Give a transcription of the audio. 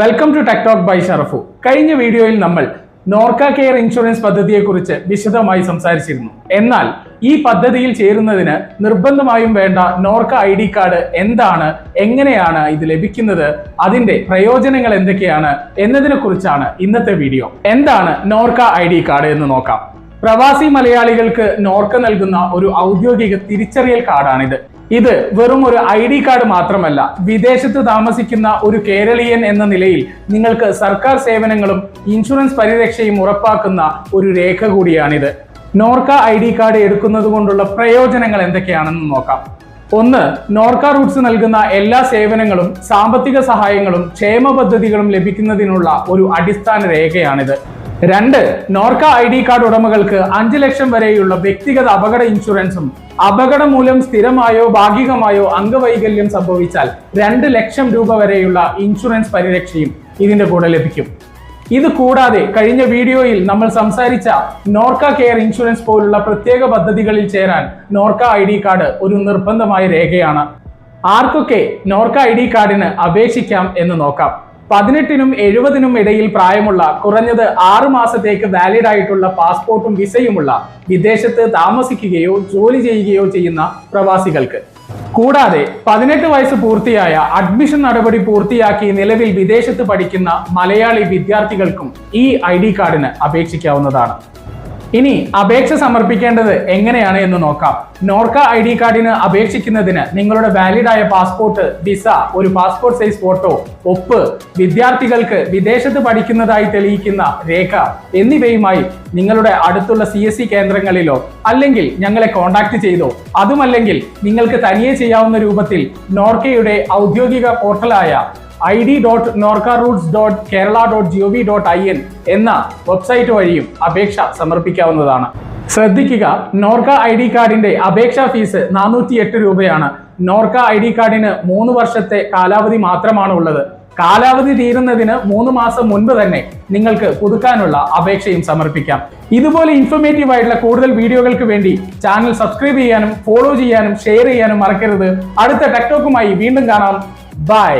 Welcome to tech talk by Sharafu കഴിഞ്ഞ വീഡിയോയിൽ നമ്മൾ നോർക്ക കെയർ ഇൻഷുറൻസ് പദ്ധതിയെക്കുറിച്ച് വിശദമായി സംസാരിച്ചിരുന്നു. എന്നാൽ ഈ പദ്ധതിയിൽ ചേരുന്നതിന് നിർബന്ധമായും വേണ്ട നോർക്ക ഐ ഡി കാർഡ് എന്താണ് എങ്ങനെയാണ് ഇത് ലഭിക്കുന്നത് അതിന്റെ പ്രയോജനങ്ങൾ എന്തൊക്കെയാണ് എന്നതിനെ കുറിച്ചാണ് ഇന്നത്തെ വീഡിയോ. എന്താണ് നോർക്ക ഐ ഡി കാർഡ് എന്ന് നോക്കാം. പ്രവാസി മലയാളികൾക്ക് നോർക്ക നൽകുന്ന ഒരു ഔദ്യോഗിക തിരിച്ചറിയൽ കാർഡാണിത്. ഇത് വെറും ഒരു ഐ ഡി കാർഡ് മാത്രമല്ല വിദേശത്ത് താമസിക്കുന്ന ഒരു കേരളീയൻ എന്ന നിലയിൽ നിങ്ങൾക്ക് സർക്കാർ സേവനങ്ങളും ഇൻഷുറൻസ് പരിരക്ഷയും ഉറപ്പാക്കുന്ന ഒരു രേഖ കൂടിയാണിത്. നോർക്ക ഐ ഡി കാർഡ് എടുക്കുന്നത് കൊണ്ടുള്ള പ്രയോജനങ്ങൾ എന്തൊക്കെയാണെന്ന് നോക്കാം. ഒന്ന് നോർക്ക റൂട്ട്സ് നൽകുന്ന എല്ലാ സേവനങ്ങളും സാമ്പത്തിക സഹായങ്ങളും ക്ഷേമ പദ്ധതികളും ലഭിക്കുന്നതിനുള്ള ഒരു അടിസ്ഥാന രേഖയാണിത്. രണ്ട് നോർക്ക ഐ ഡി കാർഡ് ഉടമകൾക്ക് അഞ്ച് ലക്ഷം വരെയുള്ള വ്യക്തിഗത അപകട ഇൻഷുറൻസും അപകടം മൂലം സ്ഥിരമായോ ഭാഗികമായോ അംഗവൈകല്യം സംഭവിച്ചാൽ രണ്ട് ലക്ഷം രൂപ വരെയുള്ള ഇൻഷുറൻസ് പരിരക്ഷയും ഇതിന്റെ കൂടെ ലഭിക്കും. ഇത് കൂടാതെ കഴിഞ്ഞ വീഡിയോയിൽ നമ്മൾ സംസാരിച്ച നോർക്ക കെയർ ഇൻഷുറൻസ് പോലുള്ള പ്രത്യേക പദ്ധതികളിൽ ചേരാൻ നോർക്ക ഐ ഡി കാർഡ് ഒരു നിർബന്ധമായ രേഖയാണ്. ആർക്കൊക്കെ നോർക്ക ഐ ഡി കാർഡിന് അപേക്ഷിക്കാം എന്ന് നോക്കാം. പതിനെട്ടിനും എഴുപതിനും ഇടയിൽ പ്രായമുള്ള കുറഞ്ഞത് ആറു മാസത്തേക്ക് വാലിഡ് ആയിട്ടുള്ള പാസ്പോർട്ടും വിസയുമുള്ള വിദേശത്ത് താമസിക്കുകയോ ജോലി ചെയ്യുകയോ ചെയ്യുന്ന പ്രവാസികൾക്ക്. കൂടാതെ പതിനെട്ട് വയസ്സ് പൂർത്തിയായ അഡ്മിഷൻ നടപടി പൂർത്തിയാക്കി നിലവിൽ വിദേശത്ത് പഠിക്കുന്ന മലയാളി വിദ്യാർത്ഥികൾക്കും ഈ ഐ ഡി കാർഡിന് അപേക്ഷിക്കാവുന്നതാണ്. ഇനി അപേക്ഷ സമർപ്പിക്കേണ്ടത് എങ്ങനെയാണ് എന്ന് നോക്കാം. നോർക്ക ഐ ഡി കാർഡിന് അപേക്ഷിക്കുന്നതിന് നിങ്ങളുടെ വാലിഡ് ആയ പാസ്പോർട്ട് വിസ ഒരു പാസ്പോർട്ട് സൈസ് ഫോട്ടോ ഒപ്പ് വിദ്യാർത്ഥികൾക്ക് വിദേശത്ത് പഠിക്കുന്നതായി തെളിയിക്കുന്ന രേഖ എന്നിവയുമായി നിങ്ങളുടെ അടുത്തുള്ള സി എസ് സി കേന്ദ്രങ്ങളിലോ അല്ലെങ്കിൽ ഞങ്ങളെ കോൺടാക്ട് ചെയ്തോ. അതുമല്ലെങ്കിൽ നിങ്ങൾക്ക് തനിയെ ചെയ്യാവുന്ന രൂപത്തിൽ നോർക്കയുടെ ഔദ്യോഗിക പോർട്ടലായ I D dot Norka roots dot Kerala dot G O V dot I N എന്ന വെബ്സൈറ്റ് വഴിയും അപേക്ഷ സമർപ്പിക്കാവുന്നതാണ്. ശ്രദ്ധിക്കുക നോർക്ക ഐ ഡി കാർഡിന്റെ അപേക്ഷാ ഫീസ് നാനൂറ്റി എട്ട് രൂപയാണ്. നോർക്ക ഐ ഡി കാർഡിന് മൂന്ന് വർഷത്തെ കാലാവധി മാത്രമാണ് ഉള്ളത്. കാലാവധി തീരുന്നതിന് മൂന്ന് മാസം മുൻപ് തന്നെ നിങ്ങൾക്ക് പുതുക്കാനുള്ള അപേക്ഷയും സമർപ്പിക്കാം. ഇതുപോലെ ഇൻഫോർമേറ്റീവ് ആയിട്ടുള്ള കൂടുതൽ വീഡിയോകൾക്ക് വേണ്ടി ചാനൽ സബ്സ്ക്രൈബ് ചെയ്യാനും ഫോളോ ചെയ്യാനും ഷെയർ ചെയ്യാനും മറക്കരുത്. അടുത്ത ടെക്ടോക്കുമായി വീണ്ടും കാണാം. ബൈ